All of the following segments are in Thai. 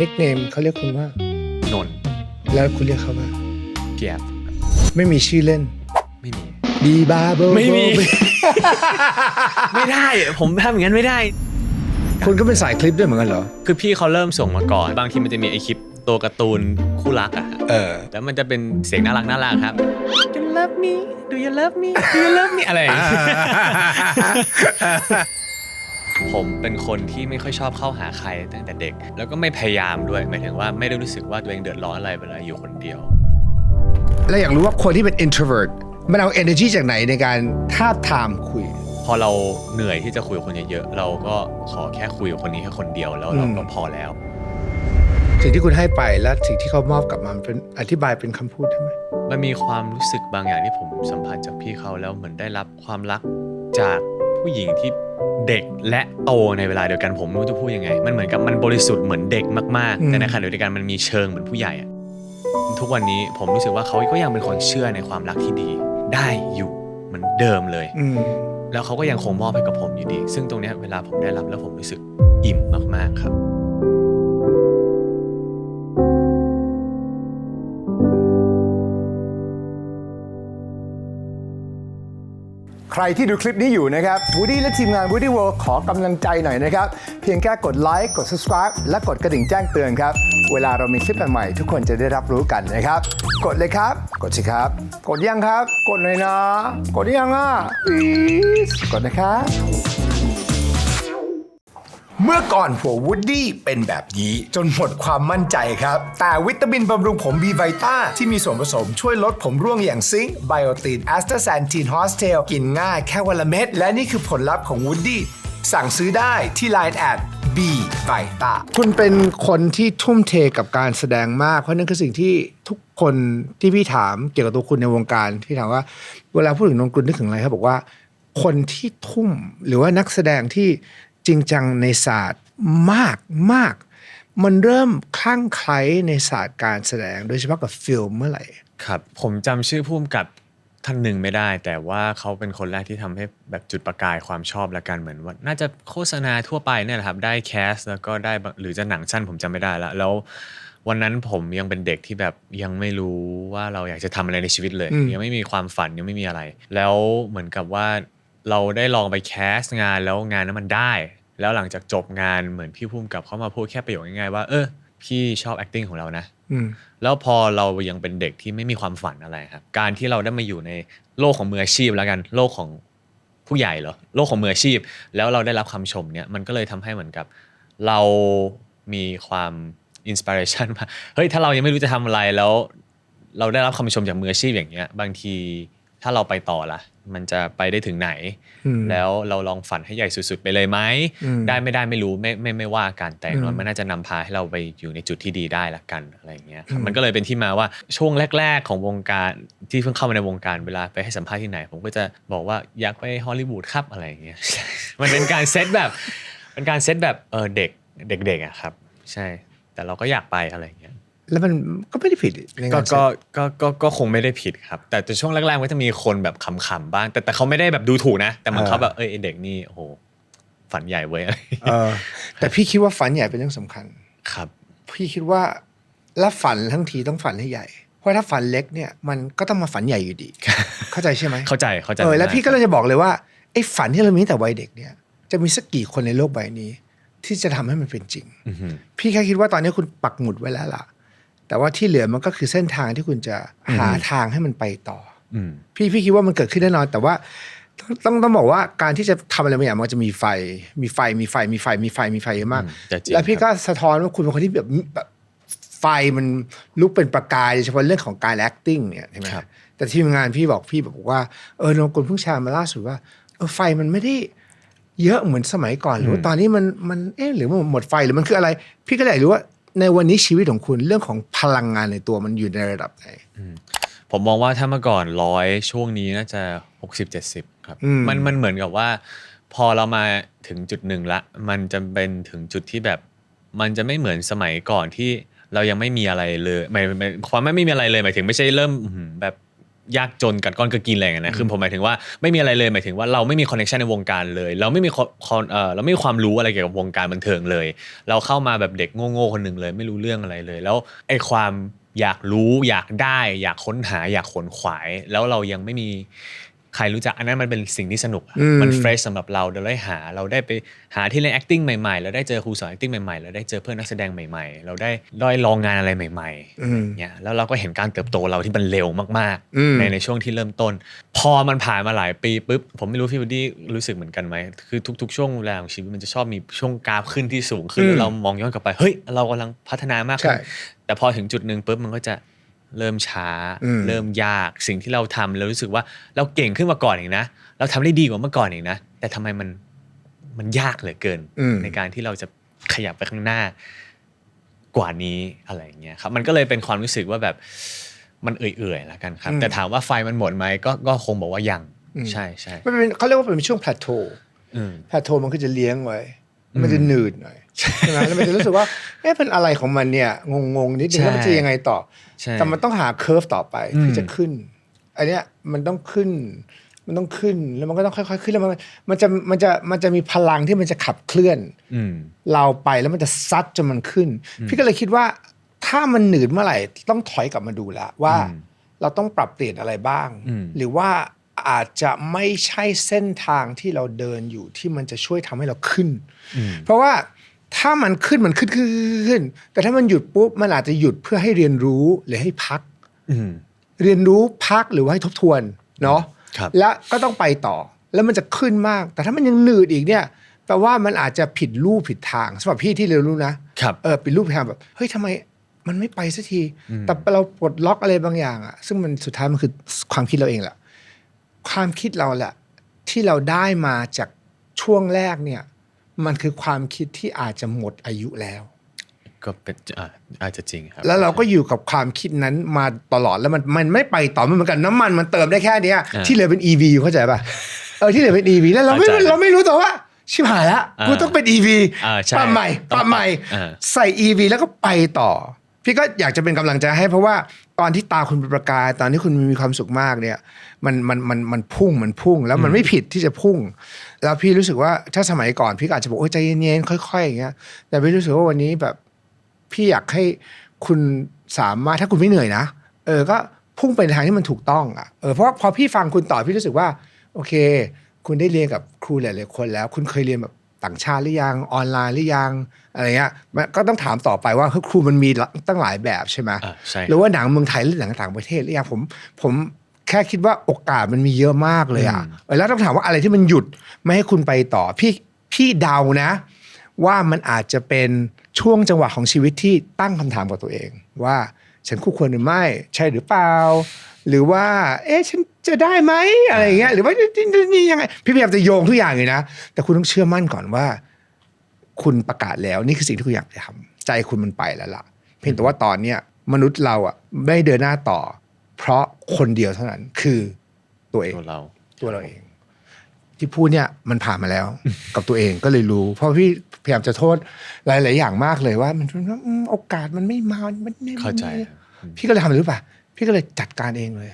นิกเนมเขาเรียกคุณว่า นนท์แล้วคุณเรียกเขาว่า เกียบไม่มีชื่อเล่นไม่มี บีบาโบไม่มี ไม่ได้ผมทำอย่างนั้นไม่ได้ คุณก็เป็นสายคลิปด้วยเหมือนกันเหรอ คือพี่เขาเริ่มส่งมาก่อน บางทีมันจะมีไอคลิปตัวการ์ตูนคู่รักอะฮะเออ แล้วมันจะเป็นเสียงน่ารักน่ารักครับ Do you love me Do you love me Do you love me อะไรอย่างเงี้ย ผมเป็นคนที่ไม่ค่อยชอบเข้าหาใครตั้งแต่เด็ก แล้วก็ไม่พยายามด้วยหมายถึงว่าไม่ได้รู้สึกว่าตัวเองเดือดร้อนอะไรเวลาอยู่คนเดียว แล้วอยากรู้ว่าคนที่เป็น introvert มันเอา energy จากไหนในการท้าบทามคุย พอเราเหนื่อยที่จะคุยกับคนเยอะๆเราก็ขอแค่คุยกับคนนี้แค่คนเดียวแล้วเราอืมก็พอแล้ว สิ่งที่คุณให้ไปและสิ่งที่เขามอบกลับมามันเป็นอธิบายเป็นคำพูดได้ไหมมันมีความรู้สึกบางอย่างที่ผมสัมผัสจากพี่เขาแล้วเหมือนได้รับความรักจาก ผู้หญิงที่เด็กและโตในเวลาเดียวกันผมไม่รู้จะพูดยังไง มันเหมือนกับมันบริสุทธิ์เหมือนเด็กมากอืๆมแต่ในขณะเดียวกันมันมีเชิงเหมือนผู้ใหญ่อะทุกวันนี้ผมรู้สึกว่าเขาก็ยังเป็นคนเชื่อในความรักที่ดี ได้อยู่เหมือนเดิมเลย อืมแล้วเขาก็ยังคงมอบให้กับผมอยู่ดี ซึ่งตรงเนี้ยเวลาผมได้รับแล้วผมรู้สึกอิ่มมากๆครับ ใครที่ดูคลิปนี้อยู่นะครับบูดี้และทีมงาน Woody World ขอกำลังใจหน่อยนะครับ เพียงแค่กดไลค์กด subscribe และกดกระดิ่งแจ้งเตือนครับ เวลาเรามีคลิปใหม่ๆทุกคนจะได้รับรู้กันนะครับ กดเลยครับ กดสิครับ กดยังครับ กดเลยนะ กดยังอะ please กดนะครับ เมื่อก่อนหัววูดดี้เป็นแบบนี้ จนหมดความมั่นใจครับ แต่วิตามินบำรุงผมบีไวต้าที่มีส่วนผสมช่วยลดผมร่วงอย่างซิงค์ไบโอตินแอสตาแซนทีนฮอสเทลกินง่ายแค่วันละเม็ด และนี่คือผลลัพธ์ของวูดดี้สั่งซื้อได้ที่ Line แอด B v i t a คุณเป็นคนที่ทุ่มเทกับการแสดงมาก เพราะนั่นคือสิ่งที่ทุกคนที่พี่ถามเกี่ยวกับตัวคุณในวงการที่ถามว่า เวลาพูดถึงนนกุลนึกถึงอะไรครับบอกว่า คนที่ทุ่มหรือว่านักแสดงที่ จริงจังในศาสตร์มากมาก มันเริ่มคลั่งไคล้ในศาสตร์การแสดง โดยเฉพาะกับฟิล์มเมื่อไหร่ ครับ ผมจำชื่อผู้กำกับท่านหนึ่งไม่ได้ แต่ว่าเขาเป็นคนแรกที่ทำให้แบบจุดประกายความชอบละกันเหมือนว่า น่าจะโฆษณาทั่วไปเนี่ยแหละครับ ได้แคสแล้วก็ได้บางหรือจะหนังสั้นผมจำไม่ได้ละแล้ววันนั้นผมยังเป็นเด็กที่แบบยังไม่รู้ว่าเราอยากจะทำอะไรในชีวิตเลยอืมยังไม่มีความฝันยังไม่มีอะไร แล้วเหมือนกับว่า เราได้ลองไปแคสงานแล้วงานนั้นมันได้ แล้วหลังจากจบงานเหมือนพี่พุ่มกับเขามาพูดแค่ประโยคง่ายๆว่า เออพี่ชอบ acting ของเรานะอืมแล้วพอเรายังเป็นเด็กที่ไม่มีความฝันอะไรครับ การที่เราได้มาอยู่ในโลกของมืออาชีพแล้วกันโลกของผู้ใหญ่เหรอโลกของมืออาชีพ แล้วเราได้รับคำชมเนี่ยมันก็เลยทำให้เหมือนกับ เรามีความอินสปิเรชันว่าเฮ้ยถ้าเรายังไม่รู้จะทำอะไรแล้ว เราได้รับคำชมจากมืออาชีพอย่างเงี้ย บางที ถ้าเราไปต่อละมันจะไปได้ถึงไหนอืมแล้วเราลองฝันให้ใหญ่สุด ๆ ไปเลยไหมอืมได้ไม่ได้ไม่รู้ไม่ไม่ไม่ว่ากันแต่อย่างน้ออืยมมันน่าจะนำพาให้เราไปอยู่ในจุดที่ดีได้ละกันอะไรอย่างเงี้ยครับอืมมันก็เลยเป็นที่มาว่าช่วงแรก ๆ ของวงการที่เพิ่งเข้ามาในวงการเวลาไปให้สัมภาษณ์ที่ไหน ผมก็จะบอกว่าอยากไปฮอลลีวูดครับอะไรอย่างเงี้ยมันเป็นการเซตแบบเป็นการเซตแบบเออเด็กเด็กๆอะครับ ใช่ แต่เราก็อยากไปอะไรอย่างเงี้ย แล้วมันก็ไม่ได้ผิดในก็งานก็ก็ก็ก็คงไม่ได้ผิดครับ แต่แต่ช่วงแรกๆมันก็จะมีคนแบบขำๆบ้าง แต่แต่เขาไม่ได้แบบดูถูกนะ แต่มันเขาแบบเออไอ้เด็กนี่โอ้โหฝันใหญ่เว้ยอะไรอย่างเงี้ยเออแต่พี่คิดว่าฝันใหญ่เป็นเรื่องสำคัญ ครับ พี่คิดว่าและฝันทั้งทีต้องฝันให้ใหญ่ เพราะถ้าฝันเล็กเนี่ยมันก็ต้องมาฝันใหญ่อยู่ดี เข้าใจใช่ไหมเข้าใจเข้าใจเออแล้วมากพี่ก็เลยจะบอกเลยว่าไอ้ฝันที่เรามีตั้งแต่วัยเด็กเนี่ย จะมีสักกี่คนในโลกใบนี้ ที่จะทำให้มันเป็นจริง อือหือพี่แค่คิดว่าตอนนี้คุณปักหมุดไว้แล้วล่ะ แต่ว่าที่เหลือมันก็คือเส้นทางที่คุณจะหาทางให้มันไปต่ออืมพี่พี่คิดว่ามันเกิดขึ้นแน่นอน แต่ว่าต้องต้องต้องบอกว่าการที่จะทำอะไรบางอย่างมันจะมีไฟ มีไฟมีไฟมีไฟมีไฟมีไฟเยอะมากอืมจะจริงแล้วพี่ครัก็บสะท้อนว่าคุณเป็นคนที่แบบแบบไฟมันลุกเป็นประกายโดยเฉพาะเรื่องของการ acting เนี่ยใช่ไหมครับแต่ทีมงานพี่บอกพี่บอกว่าเออนงกุลเพิ่งแชร์มาล่าสุดว่าเออไฟมันไม่ได้เยอะเหมือนสมัยก่อนหรือว่าตอนนี้มันมันเอ๊ะหรือมันหมดไฟหรือมันคืออะไร พี่ก็เลยอยากรู้ว่า ในวันนี้ชีวิตของคุณเรื่องของพลังงานในตัวมันอยู่ในระดับไหน ผมมองว่าถ้าเมื่อก่อนร้อยช่วงนี้น่าจะ 60 70 ครับ อืม มันมันเหมือนกับว่า พอเรามาถึงจุดหนึ่งละ มันจะเป็นถึงจุดที่แบบ มันจะไม่เหมือนสมัยก่อนที่เรายังไม่มีอะไรเลยหมายหมายความว่าไม่มีอะไรเลยหมายถึงไม่ใช่เริ่มอื้อหือแบบ ยากจนกัดก้อนก็กินอะไรอย่างเงี้ยนะคือผมหมายถึงว่าไม่มีอะไรเลยหมายถึงว่าเราไม่มีคอนเนคชันในวงการเลย เราไม่มีคอนเออเราไม่มีความรู้อะไรเกี่ยวกับวงการบันเทิงเลย เราเข้ามาแบบเด็กโง่ๆคนหนึ่งเลย ไม่รู้เรื่องอะไรเลย แล้วไอ้ความอยากรู้อยากได้ อยากค้นหาอยากขวนขวาย แล้วเรายังไม่มี ใครรู้จักอันนั้นมันเป็นสิ่งที่สนุกอะอืมมันเฟรชสำหรับเราเราได้หาเราได้ไปหาที่เล่น acting ใหม่ๆ เราได้เจอครูสอน acting ใหม่ๆ เราได้เจอเพื่อนนักแสดงใหม่ ๆ เราได้ได้ลองงานอะไรใหม่อืมๆเนี่ยแล้วเราก็เห็นการเติบโตเราที่มันเร็วมากอืมๆในในช่วงที่เริ่มต้น พอมันผ่านมาหลายปีปุ๊บผมไม่รู้พี่วูดดี้รู้สึกเหมือนกันไหมคือทุก ๆ ช่วงเวลาของชีวิตมันจะชอบมีช่วงกราฟขึ้นที่สูงขึ้นแล้วเรามองย้อนกลับไปเฮ้ยเรากำลังพัฒนามากขึ้นใช่แต่พอถึงจุดหนึ่งปุ๊บมันก็จะ เริ่มช้าอืมเริ่มยากสิ่งที่เราทำเรารู้สึกว่าเราเก่งขึ้นมาก่อนอีกนะ เราทำได้ดีกว่าเมื่อก่อนอีกนะ แต่ทำไมมันมันยากเหลือเกินอืมในการที่เราจะขยับไปข้างหน้ากว่านี้อะไรอย่างเงี้ยครับมันก็เลยเป็นความรู้สึกว่าแบบมันเอื่อยๆแล้วกันครับอืมแต่ถามว่าไฟมันหมดไหมก็ก็คงบอกว่ายังอืมใช่ใช่มันเป็นเขาเรียกว่าเป็นช่วงแพลโทอืมแพลโทมันก็จะเลี้ยงไว้อืมมันจะหนืดหน่อย ใช่ไหมแล้วมันจะรู้สึกว่าเอ๊ะเป็นอะไรของมันเนี่ยงงๆนิดนึงใช่แล้วมันจะยังไงต่อใช่แต่มันต้องหาเคอร์ฟต่อไปอืมที่จะขึ้นอันเนี้ยมันต้องขึ้น มันต้องขึ้นแล้วมันก็ต้องค่อยๆขึ้นแล้วมันมันจะมันจะมันจะมีพลังที่มันจะขับเคลื่อนอืมเราไปแล้วมันจะซัดจนมันขึ้น พี่ก็เลยคิดว่าถ้ามันหนืดเมื่อไหร่ต้องถอยกลับมาดูแล้วว่าอืมเราต้องปรับเปลี่ยนอะไรบ้างอืมหรือว่าอาจจะไม่ใช่เส้นทางที่เราเดินอยู่ที่มันจะช่วยทำให้เราขึ้นอืมเพราะว่า ถ้ามันขึ้นมันขึ้นขึ้นขึ้นขึ้น แต่ถ้ามันหยุดปุ๊บมันอาจจะหยุดเพื่อให้เรียนรู้หรือให้พักอืมเรียนรู้พักหรือว่าให้ทบทวนเนาะครับแล้วก็ต้องไปต่อแล้วมันจะขึ้นมาก แต่ถ้ามันยังหนืดอีกเนี่ยแปลว่ามันอาจจะผิดรูปผิดทางสำหรับพี่ที่เรียนรู้นะครับเออผิดรูปผิดทางแบบเฮ้ยทำไมมันไม่ไปสักที แต่เราปลดล็อกอะไรบางอย่างอะซึ่งมันสุดท้ายมันคือความคิดเราเองแหละความคิดเราแหละที่เราได้มาจากช่วงแรกเนี่ย มันคือความคิดที่อาจจะหมดอายุแล้ว ก็เป็นอ่าอาจจะจริงครับ แล้วเราก็อยู่กับความคิดนั้นมาตลอดแล้วมันมันไม่ไปต่อมันเหมือนกันน้ำมันมันเติมได้แค่เนี้ยอ่าที่เหลือเป็น EV เข้าใจป่ะเออที่เหลือเป็น EV แล้วเราไม่เข้าใจเราไม่รู้ตัวว่า ชิบหายละอ่ากูต้องเป็น EV อ่าใช่ปรับใหม่ต้องปรับใหม่อ่า ใส่ EV แล้วก็ไปต่อ พี่ก็อยากจะเป็นกำลังใจให้เพราะว่าตอนที่ตาคุณเป็นประกาย ตอนที่คุณมีความสุขมากเนี่ย มันมันมันมันพุ่งมันพุ่ง แล้วมันไม่ผิดที่จะพุ่ง แล้วพี่รู้สึกว่าถ้าสมัยก่อนพี่อาจจะบอกโอ้ใจเย็นๆค่อยๆอย่างเงี้ยแต่พี่รู้สึกว่าวันนี้แบบ พี่อยากให้คุณสามารถถ้าคุณไม่เหนื่อยนะเออก็พุ่งไปในทางที่มันถูกต้องอะเออเพราะพอพี่ฟังคุณต่อพี่รู้สึกว่า โอเค คุณได้เรียนกับครูหลายๆคนแล้ว คุณเคยเรียนแบบ ต่างชาติหรือยังออนไลน์หรือยังอะไรเงี้ยมันก็ต้องถามต่อไปว่าเฮ้ยครูมันมีตั้งหลายแบบใช่ไหมอ่าใช่หรือว่าหนังเมืองไทยหรือหนังต่างประเทศหรือยังผมผมแค่คิดว่าโอกาสมันมีเยอะมากเลยอะเออแล้วต้องถามว่าอะไรที่มันหยุดไม่ให้คุณไปต่อพี่พี่เดานะ ว่ามันอาจจะเป็นช่วงจังหวะของชีวิตที่ตั้งคำถามกับตัวเอง ว่าฉันคู่ควรหรือไม่ ใช่หรือเปล่า หรือว่า เอ๊ะฉัน จะได้ไหมอะไรอย่างเงี้ยหรือว่านี่ยังไงพี่พยายามจะโยงทุกอย่างเลยนะ แต่คุณต้องเชื่อมั่นก่อนว่า คุณประกาศแล้วนี่คือสิ่งที่คุณอยากจะทำใจคุณมันไปแล้วล่ะ เพียงแต่ว่าตอนเนี้ยมนุษย์เราอะไม่เดินหน้าต่อ เพราะคนเดียวเท่านั้นคือตัวเองตัวเราตัวเราเอง ที่พูดเนี่ยมันผ่านมาแล้ว กับตัวเองก็เลยรู้ เพราะพี่พยายามจะโทษหลาย ๆ อย่างมากเลยว่า มันอืมโอกาสมันไม่มามันไม่เข้าใจมันไม่ครับอืมพี่ก็เลยทำอะไรรู้ป่ะพี่ก็เลยจัดการเองเลย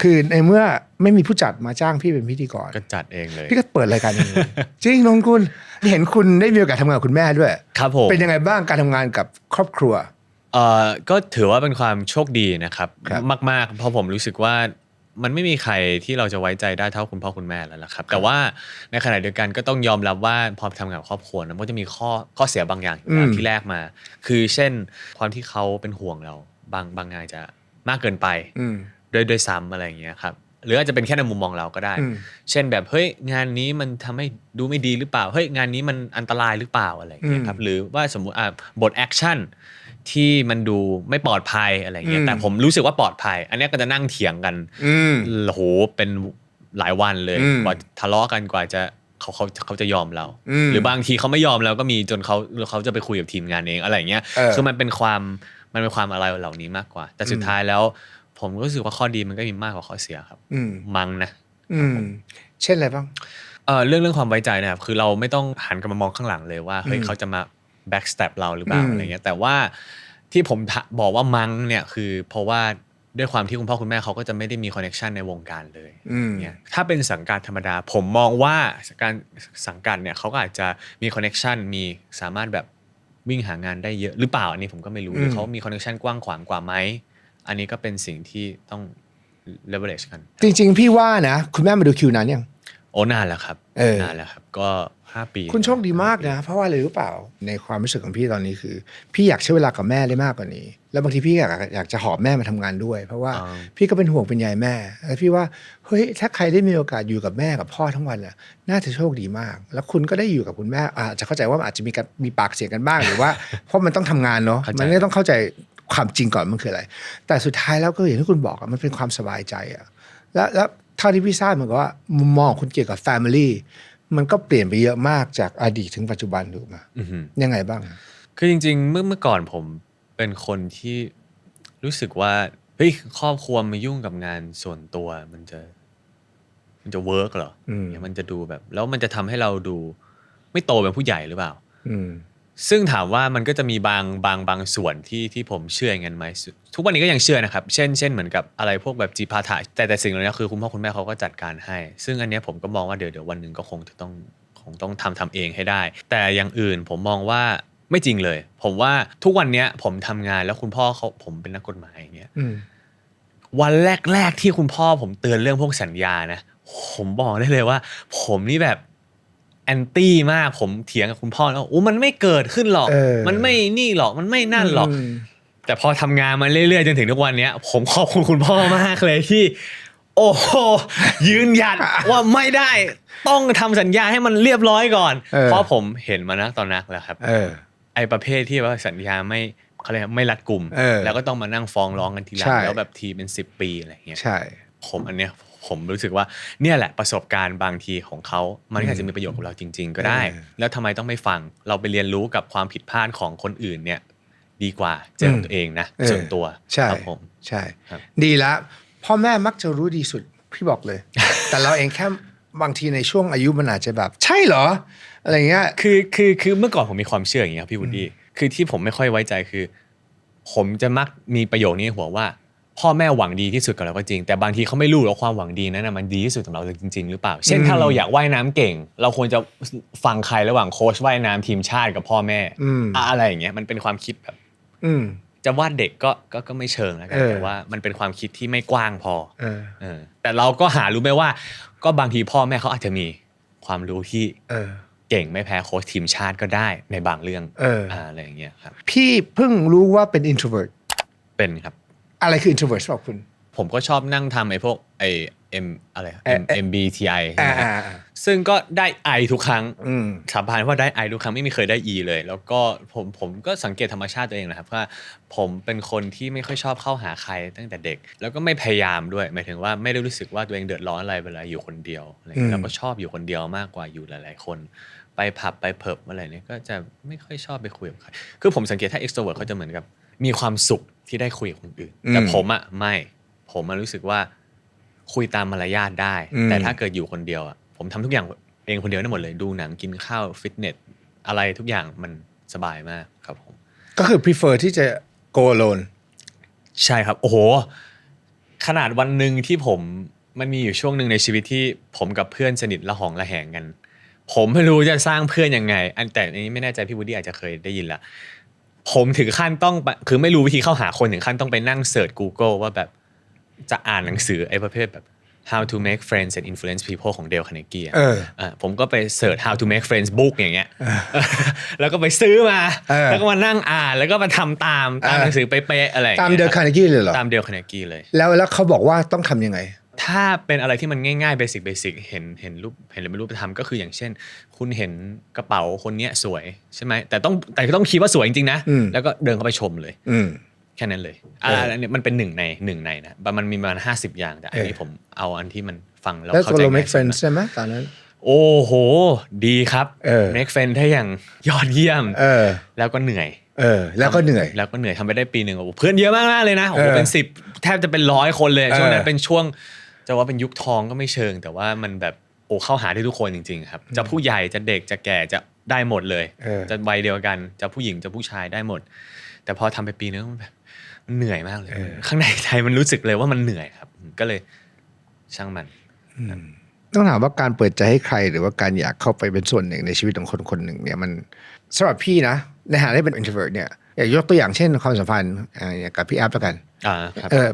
คือในเมื่อไม่มีผู้จัดมาจ้างพี่เป็นพิธีกรก็จัดเองเลย พี่ก็เปิดรายการเองเลยจริงนนกุลเห็นคุณได้มีโอกาสทำงานกับคุณแม่ด้วย ครับผมเป็นยังไงบ้างการทำงานกับครอบครัว เอ่อก็ถือว่าเป็นความโชคดีนะครับ ครับ มากๆเพราะผมรู้สึกว่ามันไม่มีใครที่เราจะไว้ใจได้เท่าคุณพ่อคุณแม่แล้วล่ะครับ แต่ว่าในขณะเดียวกันก็ต้องยอมรับว่าพอทำงานกับครอบครัวนะมันก็จะมีข้อข้อเสียบางอย่างอยู่แล้วอืมที่แรกมา คือเช่นความที่เขาเป็นห่วงเราบางบางงานจะมากเกินไป อืม ด้วยด้วยซ้ำอะไรอย่างเงี้ยครับหรืออาจจะเป็นแค่ในมุมมองเราก็ได้อืมเช่นแบบเฮ้ยงานนี้มันทำให้ดูไม่ดีหรือเปล่าเฮ้ยงานนี้มันอันตรายหรือเปล่าอะไรอย่างเงี้ยครับหรือว่าสมมุติอะบทแอคชั่นที่มันดูไม่ปลอดภัยอะไรอย่างเงี้ยอืมแต่ผมรู้สึกว่าปลอดภัย อันเนี้ยก็จะนั่งเถียงกันอืมโอ้โหเป็นหลายวันเลยอืมกว่าทะเลาะกันกว่าจะเขาเขาเขาจะยอมเราอืมหรือบางทีเขาไม่ยอมเราก็มีจนเขาเขาจะไปคุยกับทีมงานเองอะไรอย่างเงี้ยเออคือมันเป็นความมันเป็นความอะไรเหล่านี้มากกว่า แต่สุดท้ายแล้ว ผมรู้สึกว่าข้อดีมันก็มีมากกว่าข้อเสียครับ อืมมั้งนะอืม เช่นอะไรบ้างเออเรื่องเรื่องความไว้ใจนะครับ คือเราไม่ต้องหันกลับมามองข้างหลังเลยว่าเฮ้ยอืมเขาจะมา backstab เราหรือเปล่าอืมอะไรเงี้ยแต่ว่าที่ผมถบอกว่ามั้งเนี่ยคือเพราะว่าด้วยความที่คุณพ่อคุณแม่เขาก็จะไม่ได้มีคอนเน t ชันในวงการเลยอืมเนี่ยถ้าเป็นสังกัดธรรมดา ผมมองว่าการสังกัดเนี่ยเขาก็อาจจะมีคอนเน t ชันมีสามารถแบบวิ่งหางานได้เยอะหรือเปล่าอันนี้ผมก็ไม่รู้หรือเขามีคอนเน t ชันกว้างขวางกว่าไหม อันนี้ก็เป็นสิ่งที่ต้อง leverage กัน จริง ๆ พี่ว่านะ คุณแม่มาดูคิวนั้นยัง โอ้นานแล้วครับเออ นานแล้วครับ ก็ห้าปีคุณโชคดีมากนะ เพราะว่าอะไรรู้เปล่าในความรู้สึกของพี่ตอนนี้คือ พี่อยากใช้เวลากับแม่ได้มากกว่านี้ แล้วบางทีพี่อยากอยากจะหอบแม่มาทำงานด้วย เพราะว่าอ่าพี่ก็เป็นห่วงเป็นใยแม่แล้วพี่ว่าเฮ้ยถ้าใครได้มีโอกาสอยู่กับแม่กับพ่อทั้งวันน่ะน่าจะโชคดีมาก แล้วคุณก็ได้อยู่กับคุณแม่อาจจะเข้าใจว่ามันอาจจะมีการมีปากเสียงกันบ้างหรือว่า เพราะมันต้องทำงานเนาะเข้าใจ มันก็ต้องเข้าใจ ความจริงก่อนมันคืออะไร แต่สุดท้ายแล้วก็อย่างที่คุณบอกอะมันเป็นความสบายใจอะแล้วแล้วเท่าที่พี่ทราบเหมือนกับว่ามุมมองของคุณเกี่ยวกับ Family มันก็เปลี่ยนไปเยอะมากจากอดีตถึงปัจจุบันถูกไหมอือหือยังไงบ้าง คือจริง ๆ เมื่อเมื่อก่อนผมเป็นคนที่รู้สึกว่าเฮ้ยครอบครัวมายุ่งกับงานส่วนตัวมันจะ มันจะเวิร์กเหรออืมเนี่ยมันจะดูแบบ แล้วมันจะทำให้เราดู ไม่โตเป็นผู้ใหญ่หรือเปล่าอืม ซึ่งถามว่ามันก็จะมีบางบางบางส่วนที่ที่ผมเชื่ออย่างนั้นไหมทุกวันนี้ก็ยังเชื่อนะครับ เช่นเช่นเหมือนกับอะไรพวกแบบจีพาถะแต่แต่สิ่งเหล่านี้คือคุณพ่อคุณแม่เขาก็จัดการให้ ซึ่งอันเนี้ยผมก็มองว่าเดี๋ยวเดี๋ยววันหนึ่งก็คงจะต้องคงต้องทำทำเองให้ได้ แต่อย่างอื่นผมมองว่าไม่จริงเลย ผมว่าทุกวันเนี้ยผมทำงานแล้วคุณพ่อเขาผมเป็นนักกฎหมายอย่างเงี้ยอืมวันแรกๆที่คุณพ่อผมเตือนเรื่องพวกสัญญานะผมบอกได้เลยว่า ผมนี่แบบแอนตี้มากผมเถียงกับคุณพ่อแล้วโอ้มันไม่เกิดขึ้นหรอก เออ มันไม่นี่หรอกมันไม่นั่นหรอกแต่พอทำงานมาเรื่อยๆ จนถึงทุกวันเนี้ย ผมขอบคุณคุณพ่อมากเลยที่ โอ้โหยืนหยัด ว่าไม่ได้ต้องทำสัญญาให้มันเรียบร้อยก่อนเออ เพราะผมเห็นมานะตอนนักแล้วครับ เออ ไอ้ประเภทที่ว่าสัญญาไม่เขาเรียกว่าไม่รัดกลุ่ม เออแล้วก็ต้องมานั่งฟ้องร้องกันทีหลัใช่งแล้วแบบทีเป็นสิบปีอะไรอย่างเงี้ยใช่ ผมอันเนี้ยผ มรู้สึกว่าเนี่ยแหละประสบการณ์บางทีของเขา มันก็อาจจะมีประโยชน์กับเราจริง ๆ ก็ได้เออแล้วทำไมต้องไม่ฟังเราไปเรียนรู้กับความผิดพลาดของคนอื่นเนี่ยดีกว่าเจอของตัวเองนะเออส่วนตัวใช่ครับผมใช่ครับดีแล้วพ่อแม่มักจะรู้ดีสุดพี่บอกเลย แต่เราเองแค่บางทีในช่วงอายุมันอาจจะแบบ ใช่เหรอ อะไรเงี้ยคือคือคือเมื่อก่อนผมมีความเชื่ออย่างเงี้ยครับพี่วูดดี้คือที่ผมไม่ค่อยไว้ใจคือ ผมจะมักมีประโยคนี้ในหัวว่า พ่อแม่หวังดีที่สุดกับเราก็จริง แต่บางทีเขาไม่รู้หรอกความหวังดีนั้นนะมันดีที่สุดสำหรับเราจริง ๆ หรือเปล่า เช่นอืมถ้าเราอยากว่ายน้ำเก่ง เราควรจะฟังใครระหว่างโค้ชว่ายน้ำทีมชาติกับพ่อแม่อืมอะอะไรอย่างเงี้ยมันเป็นความคิดแบบอืมจะว่าเด็กก็ก็ก็ไม่เชิงแล้วกันเออแต่ว่ามันเป็นความคิดที่ไม่กว้างพอเออเออแต่เราก็หารู้ไหมว่า ก็บางทีพ่อแม่เขาอาจจะมีความรู้ที่เออเก่งไม่แพ้โค้ชทีมชาติก็ได้ในบางเรื่องเอออ่อะไรอย่างเงี้ยครับพี่เพิ่งรู้ว่าเป็น introvert เป็นครับ อะไรคือ introvert สำหรับคุณ ผมก็ชอบนั่งทำไอ้พวกไอ้ M อะไรเอ่อ M เอ่อ MBTI อ่าใช่ไหมอ่าครับอ่า ซึ่งก็ได้ I ทุกครั้งอืม สาบานว่าได้ I ทุกครั้งไม่มีเคยได้ E เลย แล้วก็ผมผมก็สังเกตธรรมชาติตัวเองนะครับว่าผมเป็นคนที่ไม่ค่อยชอบเข้าหาใครตั้งแต่เด็ก แล้วก็ไม่พยายามด้วยหมายถึงว่าไม่ได้รู้สึกว่าตัวเองเดือดร้อนอะไรเวลาอยู่คนเดียวอะไรเงี้อืยมแล้วก็ชอบอยู่คนเดียวมากกว่าอยู่หลาย ๆ คน ไปผับไปเพิบอะไรเนี่ยก็จะไม่ค่อยชอบไปคุยกับใครคือผมสังเกตถ้า extrovert เขาจะเหมือนกับมีความสุข ที่ได้คุยกับคนอื่นแต่ผมอะไม่ ผมมันรู้สึกว่าคุยตามมารยาทได้ อืม แต่ถ้าเกิดอยู่คนเดียวอะผมทำทุกอย่างเองคนเดียวได้หมดเลย ดูหนังกินข้าวฟิตเนสอะไรทุกอย่างมันสบายมากครับผม ก็คือ prefer ที่จะ go alone ใช่ครับ โอ้โห ขนาดวันหนึ่งที่ผมมันมีอยู่ช่วงหนึ่งในชีวิตที่ผมกับเพื่อนสนิทละหองละแหงกัน ผมไม่รู้จะสร้างเพื่อนยังไง อันแต่อันนี้ไม่แน่ใจพี่วูดดี้อาจจะเคยได้ยินละ ผมถึงขั้นต้องไปคือไม่รู้วิธีเข้าหาคนถึงขั้นต้องไปนั่งเสิร์ช Google ว่าแบบจะอ่านหนังสือไอ้ประเภทแบบ how to make friends and influence people ของเดลคาเนกี้เอออะผมก็ไปเสิร์ช how to make friends book อย่างเงี้ยแล้วก็ไปซื้อมา เออ แล้วก็มานั่งอ่านแล้วก็มาทำตามตามเออหนังสือเป๊ะๆอะไรอย่งตามงี้ยเดลคาร์เนกี้เลยเหรอ ตามเดลคาเนกี้เลย แล้วแล้วเขาบอกว่าต้องทำยังไง ถ้าเป็นอะไรที่มันง่ายๆเบสิกเบสิกเห็นเห็นรูปเห็นหรือไม่รูปธรรมก็คืออย่างเช่น คุณเห็นกระเป๋าคนเนี้ยสวยใช่ไหมแต่ต้องแต่ก็ต้องคิดว่าสวยจริงๆนะ อืม แล้วก็เดินเข้าไปชมเลย อืม แค่นั้นเลยเอออัอันนี้มันเป็นหนึ่งในหนึ่งในนะมันมีประมาณห้าสิบอย่างแต่อันนี้เออ ผมเอาอันที่มันฟังแล้วแล้วเข้าตัวใจเราง่าย make สุด friends นะใช่ไหมตอนนั้น โอ้โห ดีครับ เออ make friend ได้อย่างยอดเยี่ยม เออ แล้วก็เหนื่อยเออ แล้วก็เหนื่อย แล้วก็เหนื่อยทำไปได้ปีหนึ่งโอ้โหเพื่อนเยอะมากๆเลยนะโอ้โหเออเป็นสิบแทบจะเป็นร้อยคนเลยเออช่วงนั้นเป็นช่วง จะว่าเป็นยุคทองก็ไม่เชิง แต่ว่ามันแบบโอ้เข้าหาได้ทุกคนจริง ๆ ครับ จะผู้ใหญ่จะเด็กจะแก่จะได้หมดเลยเออจะวัยเดียวกัน จะผู้หญิงจะผู้ชายได้หมด แต่แต่พอทำไปปีนึงมันแบบมันเหนื่อยมากเลย ข้างในใจมันรู้สึกเลยว่ามันเหนื่อยครับ ก็เลยช่างมันต้องถามว่าการเปิดใจให้ใคร หรือว่าการอยากเข้าไปเป็นส่วนหนึ่งในชีวิตของคนคนหนึ่งเนี่ยมันสำหรับพี่นะในฐานะที่เป็น introvert เนี่ยอยากยกตัวอย่างเช่นความสัมพันธ์อ่าอย่างกับพี่แอฟแล้วกันอ่าครับเออ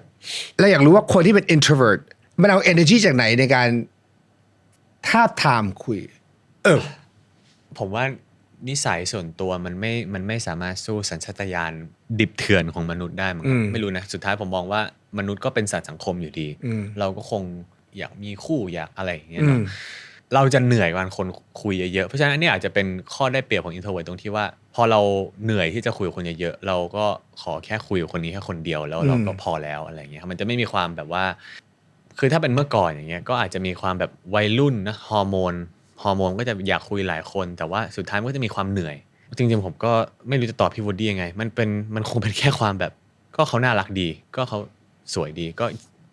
แล้วอยากรู้ว่าคนที่เป็น introvert มันเอา energy จากไหนในการท้าบทามคุย เออ ผมว่านิสัยส่วนตัวมันไม่ มันไม่สามารถสู้สัญชาตญาณดิบเถื่อนของมนุษย์ได้มั้งครับอืมไม่รู้นะ สุดท้ายผมมองว่ามนุษย์ก็เป็นสัตว์สังคมอยู่ดี อืม เราก็คงอยากมีคู่อยากอะไรอย่างเงี้ยอืเนาะ ม เราจะเหนื่อยกว่าคนคุยเยอะๆ เพราะฉะนั้นอันนี้อาจจะเป็นข้อได้เปรียบของ introvert ตรงที่ว่า พอเราเหนื่อยที่จะคุยกับคนเยอะๆ เราก็ขอแค่คุยกับคนนี้แค่คนเดียวแล้วเราก็อืม พอแล้วอะไรอย่างเงี้ยครับมันจะไม่มีความแบบว่า คือถ้าเป็นเมื่อก่อนอย่างเงี้ยก็อาจจะมีความแบบวัยรุ่นนะฮอร์โมนฮอร์โมนก็จะอยากคุยหลายคน แต่ว่าสุดท้ายมันก็จะมีความเหนื่อย จริงๆผมก็ไม่รู้จะตอบพี่วูดดี้ยังไง มันเป็นมันคงเป็นแค่ความแบบ ก็เขาน่ารักดี ก็เขาสวยดีก็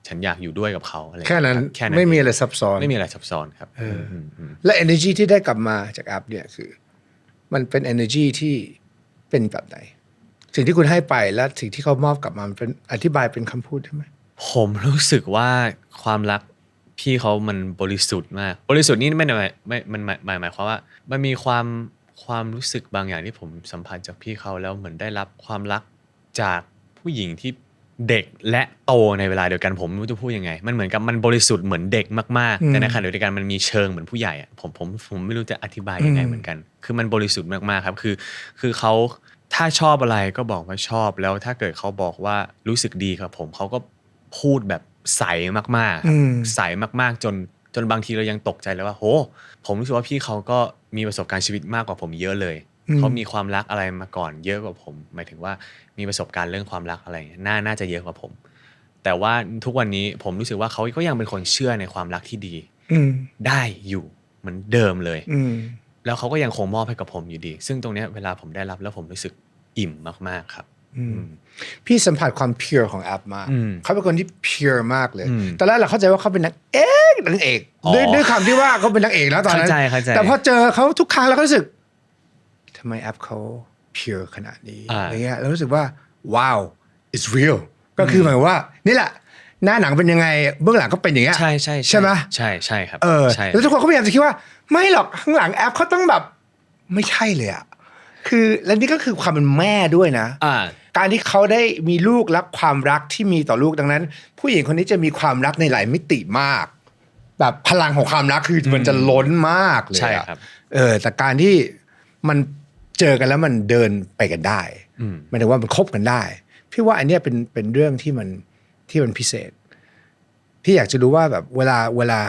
ฉันอยากอยู่ด้วยกับเขาอะไรอย่างแค่เงี้ยนั้นรับแค่นั้นไม่มีเงอะไรซับซ้อนไม่มีอะไรซับซ้อนครับเอออืมอืมและ energy ที่ได้กลับมาจากแอปเนี่ยคือ มันเป็น energy ที่เป็นแบบไหน สิ่งที่คุณให้ไปและสิ่งที่เขามอบกลับมามันเป็นอธิบายเป็นคำพูดได้ไหม ผมรู้สึกว่าความรักพี่เขามันบริสุทธิ์มาก บริสุทธิ์นี่ไม่ได้หมายไม่มันหมายหมายหมายความว่า มันมีความความรู้สึกบางอย่างที่ผมสัมผัสจากพี่เขาแล้วเหมือนได้รับความรักจากผู้หญิงที่เด็กและโตในเวลาเดียวกันผมไม่รู้จะพูดยังไง มันเหมือนกับมันบริสุทธิ์เหมือนเด็กมากๆแต่ในขณะเดียวกันมันมีเชิงเหมือนผู้ใหญ่อะผมผมผมไม่รู้จะอธิบายยังไงเหมือนกัน คือมันบริสุทธิ์มากๆครับ คือ คือเขาถ้าชอบอะไรก็บอกว่าชอบแล้วถ้าเกิดเขาบอกว่ารู้สึกดีกับผมเขาก็ พูดแบบใสมากๆครับอืมใสมากๆ จนจนบางทีเรายังตกใจเลยว่า โห ผมรู้สึกว่าพี่เขาก็มีประสบการณ์ชีวิตมากกว่าผมเยอะเลย อืม เขามีความรักอะไรมาก่อนเยอะกว่าผม หมายถึงว่ามีประสบการณ์เรื่องความรักอะไรน่าน่าจะเยอะกว่าผม แต่ว่าทุกวันนี้ผมรู้สึกว่าเขาก็ยังเป็นคนเชื่อในความรักที่ดี อืม ได้อยู่เหมือนเดิมเลย อืม แล้วเขาก็ยังคงมอบให้กับผมอยู่ดี ซึ่งตรงเนี้ยเวลาผมได้รับแล้วผมรู้สึกอิ่มมากๆครับอืม พี่สัมผัสความ pure ของแอปมากอืมเขาเป็นคนที่ pure มากเลยอืมตอนแรกเราเข้าใจว่าเขาเป็นนักเอกนางเอกอ๋อด้วยด้วยคำที่ว่าเขาเป็นนางเอกแล้วตอนนั้น เข้าใจเข้าใจ แต่พอเจอเขาทุกครั้งเราก็รู้สึกทำไมแอปเขา pure ขนาดนี้อ่าอะไรเงี้ยเรารู้สึกว่าว้าว it's real ก็คือหมายความว่า นี่แหละ หน้าหนังเป็นยังไง เบื้องหลังก็เป็นอย่างเงี้ยใช่ใช่ใช่ไหมใช่ใช่ครับเออใช่แล้วทุกคนก็พยายามจะคิดว่า ไม่หรอกข้างหลังแอปเขาต้องแบบ ไม่ใช่เลยอะคือและนี่ก็คือความเป็นแม่ด้วยนะ อ่า การที่เขาได้มีลูกและความรักที่มีต่อลูกดังนั้น ผู้หญิงคนนี้จะมีความรักในหลายมิติมาก แบบพลังของความรักคือมันจะล้นมากเลยอะใช่ครับเออแต่การที่มันเจอกันแล้วมันเดินไปกันได้อืมหมายถึงว่ามันคบกันได้ พี่ว่าอันเนี้ยเป็นเป็นเรื่องที่มันที่มันพิเศษ พี่อยากจะรู้ว่าแบบเวลาเวลา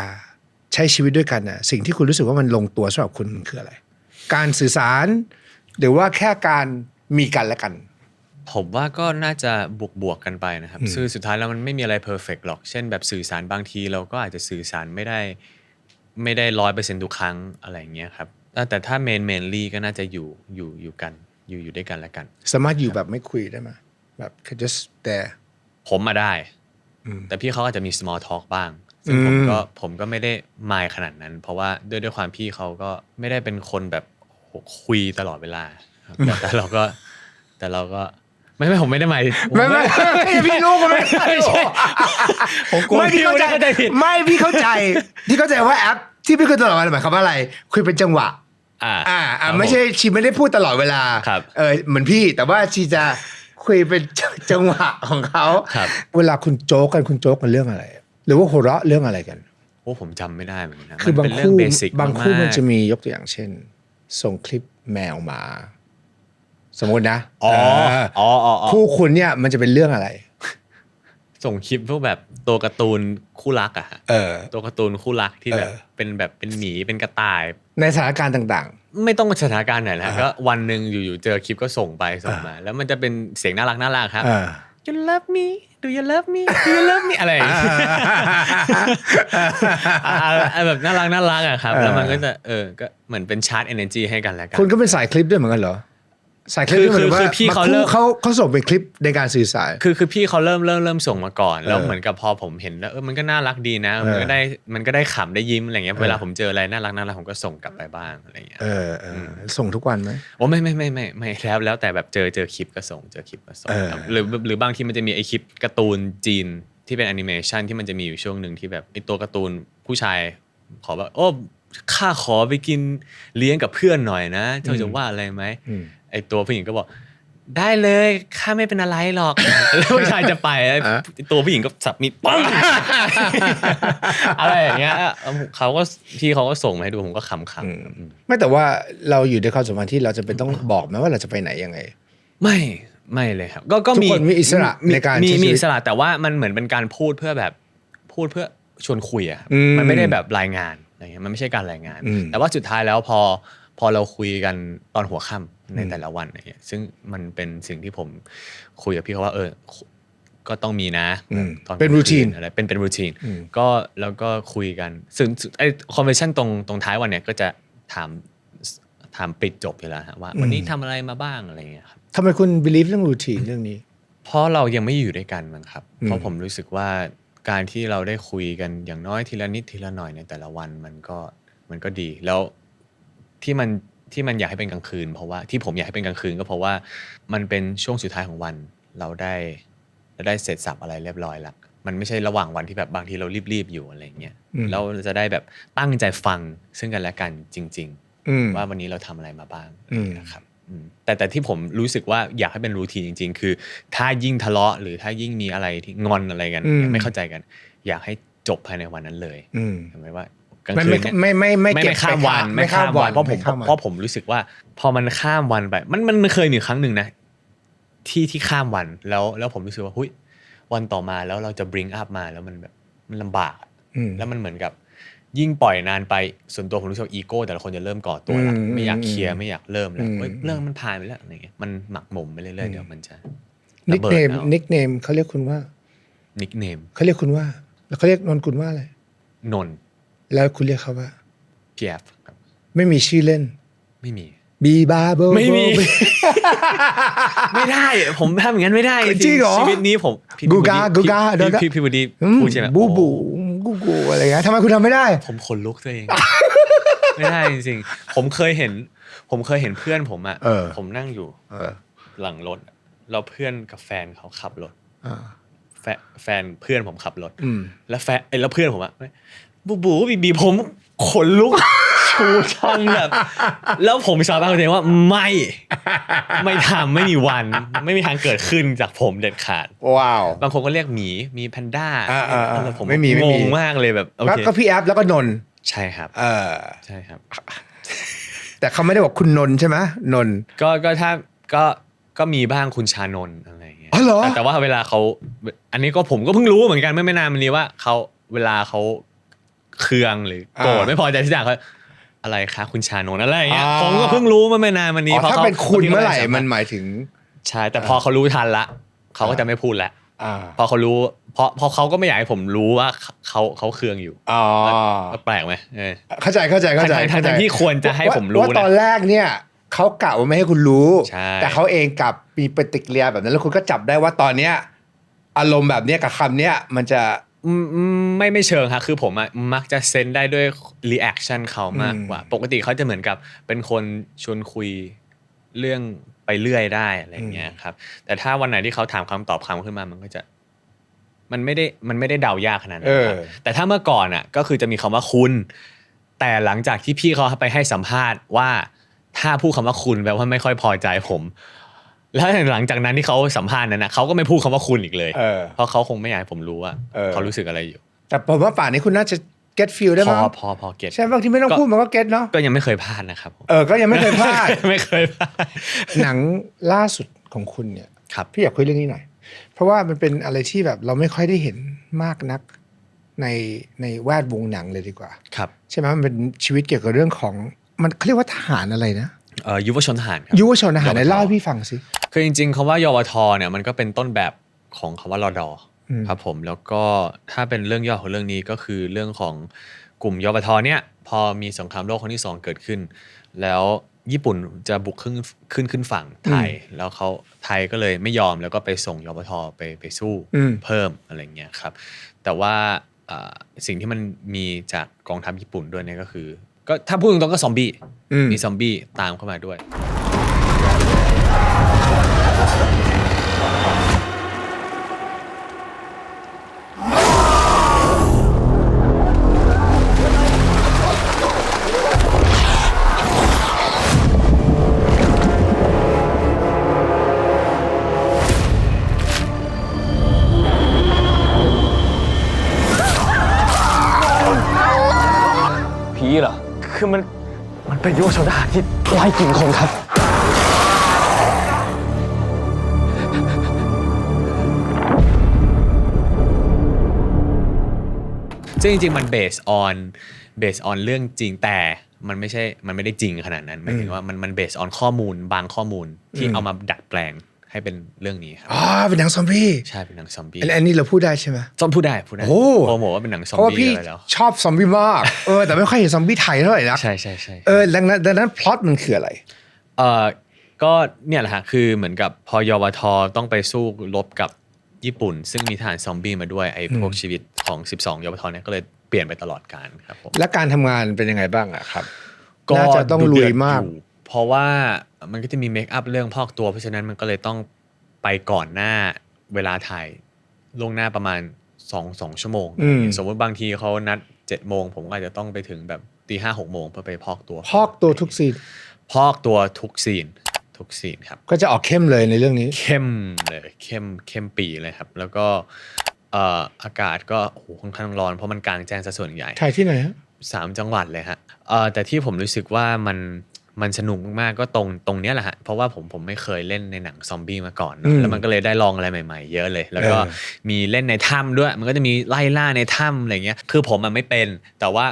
ใช้ชีวิตด้วยกันน่ะสิ่งที่คุณรู้สึกว่ามันลงตัวสำหรับคุณมันคืออะไร การสื่อสาร หรือว่าแค่การมีกันและกัน ผมว่าก็น่าจะบวกบวกๆกันไปนะครับอืมซึ่งสุดท้ายแล้วมันไม่มีอะไรเพอร์เฟกหรอก เช่นแบบสื่อสารบางทีเราก็อาจจะสื่อสารไม่ได้ ไม่ได้ร้อยเปอร์เซ็นทุกครั้งอะไรอย่างเงี้ยครับแต่แต่ถ้าเมนเมนลี่ก็น่าจะอยู่อยู่อยู่กันอยู่อยู่ด้วยกันและกัน สามารถอยู่แบบไม่คุยได้ไหมแบบแค่ just there ผมมาได้ อืม แต่พี่เขาอาจจะมี small talk บ้าง ซึ่งผมอืมก็ผมก็ไม่ได้มายขนาดนั้น เพราะว่าด้วยด้วยความพี่เขาก็ไม่ได้เป็นคนแบบโหคุยตลอดเวลาครับแต่แต่เราก็แต่เราก็ ไม่ไม่ผมไม่ได้หมายไม่ไม่ไม่พี่รู้ก็ไม่ไม่ใช่ผมกลัวไม่พี่เข้าใจพี่เข้าใจผิดไม่พี่เข้าใจพี่เข้าใจว่าแอปที่พี่คุยตลอดเวลาหมายความว่าอะไร คุยเป็นจังหวะ อ่าอ่าอ่าครับไม่ใช่ชีไม่ได้พูดตลอดเวลาครับเออเหมือนพี่แต่ว่าชีจะคุยเป็นจังหวะของเขาครับเวลาคุณโจ๊กกันคุณโจ๊กกันเรื่องอะไร หรือว่าหัวเราะเรื่องอะไรกันโอ้ผมจำไม่ได้เหมือนกันนะคือบางมันเป็นเรื่อคู่งเบสิกบางคู่กๆมันจะมียกตัวอย่างเช่น ส่งคลิปแมวมา สมมตินะอ๋อเอออ๋ออ๋ออ๋อคู่คุณเนี่ยมันจะเป็นเรื่องอะไร ส่งคลิปพวกแบบตัวการ์ตูนคู่รักอะฮะเออ ตัวการ์ตูนคู่รักที่แบบเออเป็นแบบเป็นหมีเป็นกระต่าย ในสถานการณ์ต่างไม่ต้องสถานการณ์ไหนนะอ่าก็วันหนึ่งอยู่ๆเจอคลิปก็ส่งไปส่งมา แล้วมันจะเป็นเสียงน่ารักน่ารักคๆรับเออ you love me do you love me do you love me อะไรอย่างเงี้ยอ่าอ่าแบบน่ารักน่ารักอะครับเออแล้วมันก็จะเออก็เหมือนเป็นชาร์จ energy ให้กันแล้วกันคุณก็เป็นสายคลิปด้วยเหมือนกันเหรอ สายคลิปนี่หมายถึงว่าคือพี่เขามาเริ่คู่มเขาเขาส่งเป็นคลิปในการสื่อสาร คือคือพี่เขาเริ่มเริ่มเริ่มส่งมาก่อน แล้วเออเหมือนกับพอผมเห็นแล้วเออมันก็น่ารักดีนะเออมันก็ได้มันก็ได้ขำได้ยิ้มอะไรเงี้ยเออ เวลาผมเจออะไรน่ารักน่ารักผมก็ส่งกลับไปบ้างอะไรเงี้ยเออเออส่งทุกวันไหม โอ้ไม่ไม่ไม่ไม่ไม่แล้วแล้วแต่แบบเจอเจอคลิปก็ส่งเจอคลิปก็ส่งเออ ครับหรือหรือบางทีมันจะมีไอคลิปการ์ตูนจีนที่เป็นแอนิเมชันที่มันจะมีอยู่ช่วงหนึ่งที่แบบไอตัวการ์ตูนผู้ชายขอแบบโอ้ข้าขอไปกินเลี้ยงกับเพื่อนหน่อยนะเธอจะว่าอะไรไหม อืม ไอตัวผู้หญิงก็บอกได้เลยข้าไม่เป็นอะไรหรอกแล้วผู้ชายจะไปไอ้อะตัวผู้หญิงก็สับมีดปังอะไรอย่างเงี้ยเขาก็พี่เขาก็ส่งมาให้ดูผมก็ขำอืมๆไม่แต่ว่าเราอยู่ในความสัมพันธ์ที่เราจะเป็นต้องบอกไหมว่าเราจะไปไหนยังไง ไม่ไม่เลยครับ ก็ก็ทุกมีคนมีอิสระในการมีใช้ชีวิตมีอิสระแต่ว่ามันเหมือนเป็นการพูดเพื่อแบบพูดเพื่อชวนคุยอะครับอืมมันไม่ได้แบบรายงานอะไรเงี้ยมันไม่ใช่การรายงานอืมแต่ว่าสุดท้ายแล้วพอ พอเราคุยกันตอนหัวค่ำในแต่ละวันอะไรเงี้ยซึ่งมันเป็นสิ่งที่ผมคุยกับพี่เขาว่า เออ ก็ต้องมีนะอืมตอนเป็นกลางคื routine อะไรเป็นเป็นรูทีนอืมก็แล้วก็คุยกันซึ่งไอ้คอนเวอร์ชันตรงตรงท้ายวันเนี้ยก็จะถามถามปิดจบอยู่แล้วฮะว่า วันนี้ทำอะไรมาบ้างอะไรเงี้ยครับทำไมคุณ believe เรื่องรูทีนเรื่องนี้ เพราะเรายังไม่อยู่ด้วยกันมั้งครับอืมเพราะผมรู้สึกว่าการที่เราได้คุยกันอย่างน้อยทีละนิดทีละหน่อยในแต่ละวันมันก็มันก็ดีแล้ว ที่มันที่มันอยากให้เป็นกลางคืน เพราะว่าที่ผมอยากให้เป็นกลางคืน ก็เพราะว่ามันเป็นช่วงสุดท้ายของวันเราได้เราได้เสร็จสับอะไรเรียบร้อยแล้วมันไม่ใช่ระหว่างวันที่แบบบางทีเรารีบๆอยู่อะไรเงี้ยอืมแล้วเราจะได้แบบตั้งใจฟังซึ่งกันและกันจริงๆอืมว่าวันนี้เราทำอะไรมาบ้างอืมนะครับอืมแต่แต่ที่ผมรู้สึกว่าอยากให้เป็นรูทีนจริง ๆ คือ ถ้ายิ่งทะเลาะหรือถ้ายิ่งมีอะไรที่งอนอะไรกันอืมไม่เข้าใจกัน อยากให้จบภายในวันนั้นเลยอืมเห็นไหมว่า กลางไม่คืไม่นเนี่ยไม่ไม่ไม่ไม่เก็บไม่ข้ามวันไม่ข้ามวันเพราะผมไข้ามวันเพราะผมรู้สึกว่า พอมันข้ามวันไป มันมันมันเคยมีครั้งหนึ่งนะ ที่ที่ข้ามวันแล้วแล้วผมรู้สึกว่าหุยวันต่อมาแล้วเราจะ bring up มาแล้วมันแบบมันลำบากอะอืมแล้วมันเหมือนกับยิ่งปล่อยนานไปส่วนตัวผมรู้สึกว่าอีโก้แต่ละคนจะเริ่มก่อตัวละอืมไม่อยากเคลียร์ไม่อยากเริ่มแล้วอืมเฮ้ยเรื่องมันผ่านไปแล้วอะไรเงี้ยมันหมักหมมไปเรื่อยๆเดี๋ยวมันจะนิระกเบิดเนมเอานิกเนมเขาเรียกคุณว่านิกเนมเขาเรียกคุณว่า แล้วเขาเรียกนนคุณว่าอะไรนน แล้วคุณเรียกเขาว่าพีเอฟครับไม่มีชื่อเล่น ไม่มี บีบาโบไม่มี ไม่ได้ผมทำอย่างนั้นไม่ได้จริงเหรอชีวิตนี้ผมพี่กูกาพี่กูกาพี่เดี๋ยวนะพี่พี่บุดีอืมพูดใช่ไหมบูบูโอ้กูกูอะไรเงี้ยทำไมคุณทำไม่ได้ ผมขนลุกตัวเอง ไม่ได้จริงๆผมเคยเห็น ผมเคยเห็นเพื่อนผมอะเออผมนั่งอยู่เออหลังรถแล้วเพื่อนกับแฟนเขาขับรถอ่าแฟนแฟนเพื่อนผมขับรถอืมแล้วแฟนไอ้แล้วเพื่อนผมอะ บูบูบีบีผมขนลุก ชูชันแบบ แล้วผมสาบานกับตัวเองว่าไม่ ไม่ทำไม่มีวัน ไม่มีทางเกิดขึ้นจากผมเด็ดขาด ว้าว บางคนก็เรียกหมีมีแพนด้าอ่าอ่าอ่าแล้วผมไม่มีไม่งมี งมากเลยแบบโอแล้วเคก็พี่แอฟแล้วก็นนท์ใช่ครับ เออใช่ครับ แต่เขาไม่ได้บอกคุณนนท์ใช่ไหมนนท์ ก็ก็ถ้าก็ก็มีบ้างคุณชานนท์อะไรอย่างเงี้ยอ๋อเหรอ แต่แต่ว่าเวลาเขาอันนี้ก็ผมก็เพิ่งรู้เหมือนกันไม่ไม่นานมานี้ว่าเขาเวลาเขา เคืองหรือโกรธไม่พอใจที่อย่างเขาอะไรคะคุณชานนท์อะไรอย่างเงี้ยผมก็เพิ่งรู้มาไม่นานมานี้อ๋อพระถ้าขเป็นคุณบางทีเมื่อไหร่ขามันหมายถึง ใช่แต่พอเขารู้ทันละเขาก็จะไม่พูดละอ่าพอเขารู้เพราะเพราะเขาก็ไม่อยากให้ผมรู้ว่าเขาเขาเคืองอยู่อ๋อก็แปลกไหมเออ เข้าใจเข้าใจเข้าใจทั้งๆทั้งๆที่ควรจะให้ผมรู้ว่านะตอนแรกเนี่ยเขากะว่าไม่ให้คุณรู้ ใช่ แต่เขาเองกลับมีปฏิกิริยาแบบนั้นแล้วคุณก็จับได้ว่าตอนเนี้ยอารมณ์แบบเนี้ยกับคำเนี้ยมันจะอืมอืม ไม่ไม่เชิงครับคือผมอะมักจะเซนได้ด้วยรีแอคชั่นเขามากอืมกว่า ปกติเขาจะเหมือนกับเป็นคนชวนคุยเรื่องไปเรื่อยได้อะไรอย่างเงี้ยครับ แต่ถ้าวันไหนที่เขาถามคำตอบคำขึ้นมามันก็จะ มันไม่ได้มันไม่ได้เดายากขนาดนั้นครับแต่ถ้าเมื่อก่อนอะก็คือจะมีคำว่าคุณ แต่หลังจากที่พี่เขาไปให้สัมภาษณ์ว่า ถ้าพูดคำว่าคุณแปลว่าไม่ค่อยพอใจผม แล้วหลังจากนั้นที่เขาสัมภาษณ์นั้นนะเขาก็ไม่พูดคำว่าคุณอีกเลย เออ เพราะเขาคงไม่อยากให้ผมรู้ว่าเออ เขารู้สึกอะไรอยู่ แต่ผมว่าป่านนี้คุณน่าจะ get feel ได้พมั้องพอพอเก็ตใช่บางทีไม่ต้องพูดมันก็ get เนาะก็ยังไม่เคยพลาดนะครับผมเออ ก็ยังไม่เคยพลาด ไม่เคยพลาด หนังล่าสุดของคุณเนี่ยครับ พี่อยากคุยเรื่องนี้หน่อย เพราะว่ามันเป็นอะไรที่แบบเราไม่ค่อยได้เห็นมากนักในในแวดวงหนังเลยดีกว่า ครับ ใช่ไหมมันเป็นชีวิตเกี่ยวกับเรื่องของ มันเขาเรียกว่าทหารอะไรนะ เอ่อยุวชนทหารครับ ยุวชนทหารไหนยวชนเล่าให้พี่ฟังสิ คือจริงๆคำว่ายวทเนี่ยมันก็เป็นต้นแบบของคำว่ารอดออืม ครับผมแล้วก็ถ้าเป็นเรื่องย่อของเรื่องนี้ก็คือเรื่องของกลุ่มยวทเนี่ยพอมีสงครามโลกครั้งที่สองเกิดขึ้น แล้วญี่ปุ่นจะบุกขึ้นขึ้นขึ้นฝั่งไทย แล้วเขาไทยก็เลยไม่ยอมแล้วก็ไปส่งยปทไปไปสู้อืม เพิ่มอะไรเงี้ยครับแต่ว่าอ่าสิ่งที่มันมีจากกองทัพญี่ปุ่นด้วยเนี่ยก็คือ ก็ถ้าพูดตรงๆก็ซอมบี้อืม มีซอมบี้ตามเข้ามาด้วย เป็นยุวชนทหารที่ไล่กินคนครับ ซึ่งจริงๆ มันเบสออนเบสออนเรื่องจริงแต่มันไม่ใช่ มันไม่ได้จริงขนาดนั้นหมายถึงว่ามันมันเบสออนข้อมูลบางข้อมูลที่เอามาดัดแปลง ให้เป็นเรื่องนี้ครับอ๋อเป็นหนังซอมบี้ใช่เป็นหนังซอมบี้อันอันนี้เราพูดได้ใช่ไหมซอมพูดได้พูดได้โอ้โปรโมทว่าเป็นหนังซอมเพราะว่าบี้พี่อะไรแล้วชอบซอมบี้มากเออแต่ไม่ค่อยเห็นซอมบี้ไทยเท่าไหร่นะใช่ใช่ใช่เออดังนั้นดังนั้นพล็อตมันคืออะไรเออก็เนี่ยแหละฮะคือเหมือนกับพอยวทต้องไปสู้รบกับญี่ปุ่น ซึ่งมีทหารซอมบี้มาด้วยไอ้พวกชีวิตของ 12ยวทเนี่ยก็เลยเปลี่ยนไปตลอดการครับผมและการทำงานเป็นยังไงบ้างอะครับก็น่าจะต้องลุยมากดุเดือดอยู่เพราะว่า มันก็จะมีเมคอัพเรื่องพอกตัว เพราะฉะนั้นมันก็เลยต้องไปก่อนหน้าเวลาถ่ายล่วงหน้าประมาณ2องสองชั่วโมง อืม สมมติบางทีเขานัด7จ็ดโมง ผมก็อาจจะต้องไปถึงแบบตีห้าหกโมงเพื่อไปพอกตัวพอกตัวทุกซีนพอกตัวทุกซีนทุกซีนครับ ก็จะออกเข้มเลยในเรื่องนี้ เข้มเลยเข้มเข้มปีเลยครับ แล้วก็เอ่ออากาศก็โอ้โหค่อนข้างร้อนเพราะมันกลางแจ้งซะส่วนใหญ่ ถ่ายที่ไหนฮะ สามจังหวัดเลยฮะเอ่อแต่ที่ผมรู้สึกว่ามัน มันสนุกมากๆก็ตรงตรงเนี้ยแหละฮะเพราะว่าผมผมไม่เคยเล่นในหนังซอมบี้มาก่อนเนอือะมแล้วมันก็เลยได้ลองอะไรใหม่ ๆ เยอะเลย แล้วก็เออมีเล่นในถ้ำด้วย มันก็จะมีไล่ล่าในถ้ำอะไรเงี้ยคือผมมันไม่เป็น แต่ว่า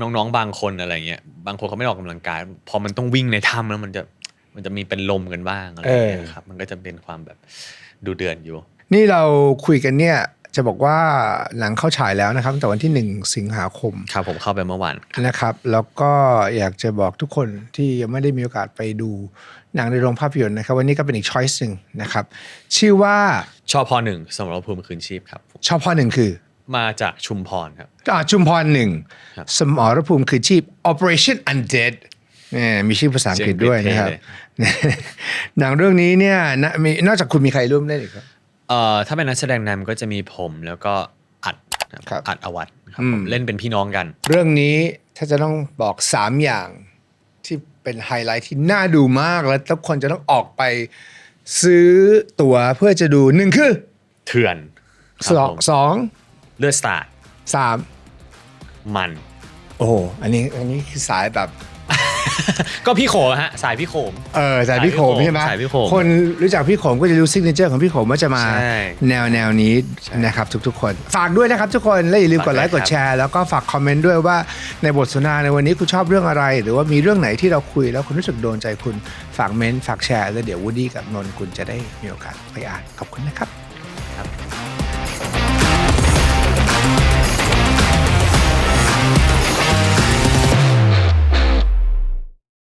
น้องๆบางคนอะไรเงี้ยบางคนเขาไม่ได้ออกกำลังกายพอมันต้องวิ่งในถ้ำแล้วมันจะมันจะมีเป็นลมกันบ้างอะไรเงี้ยครับมันก็จะเป็นความแบบดูเดือดอยู่ นี่เราคุยกันเนี่ย จะบอกว่าหนังเข้าฉายแล้วนะครับตั้งแต่วันที่ 1 สิงหาคมครับผมเข้าไปเมื่อวานนะครับ แล้วก็อยากจะบอกทุกคนที่ยังไม่ได้มีโอกาสไปดูหนังในโรงภาพยนตร์นะครับ วันนี้ก็เป็นอีกช้อยส์หนึ่งนะครับ ชื่อว่าชอพอหนึ่งสมรภูมิคืนชีพครับผมชอบพ่อหนึ่งคือมาจากชุมพรครับอ่าชุมพรหนึ่งครับสมรภูมิคือชีพ Operation Undead เนี่ยมีชื่อภาษาอังกฤษด้วยนะครับเจ๋งเท่หนังเรื่องนี้เนี่ยนะมีนอกจากคุณมีใครร่วมเล่นอีกครับ เอ่อถ้าเป็นนักแสดงนำก็จะมีผมแล้วก็อัดนะครับครับอัดอวัตครับอืมผมเล่นเป็นพี่น้องกัน เรื่องนี้ถ้าจะต้องบอก 3 อย่างที่เป็นไฮไลท์ที่น่าดูมากแล้วทุกคนจะต้องออกไปซื้อตั๋วเพื่อจะดูหนึ่งคือเถื่อนคสรับองผมสองเลือดสาดสามมัน โอ้โหอันนี้อันนี้คือสายแบบ ก็พี่โขฮะสายพี่โขม เออสายพี่โขมสายพี่โขมใช่ไหมสายพี่โขมคนรู้จักพี่โขมก็จะรู้ซิกเนเจอร์ของพี่โขมว่าจะมาใช่แนวแนวนี้นะครับทุกๆคน ฝากด้วยนะครับทุกคนและอย่าลืมกดไลค์ฝากกด้วยดครับแชร์แล้วก็ฝากคอมเมนต์ด้วยว่าในบทสนทนาในวันนี้คุณชอบเรื่องอะไร หรือว่ามีเรื่องไหนที่เราคุยแล้วคุณรู้สึกโดนใจคุณฝากเมนต์ฝากแชร์แล้วเดี๋ยววูดดี้กับนนท์คุณจะได้มีโอกาสไปอ่านขอบคุณนะครับ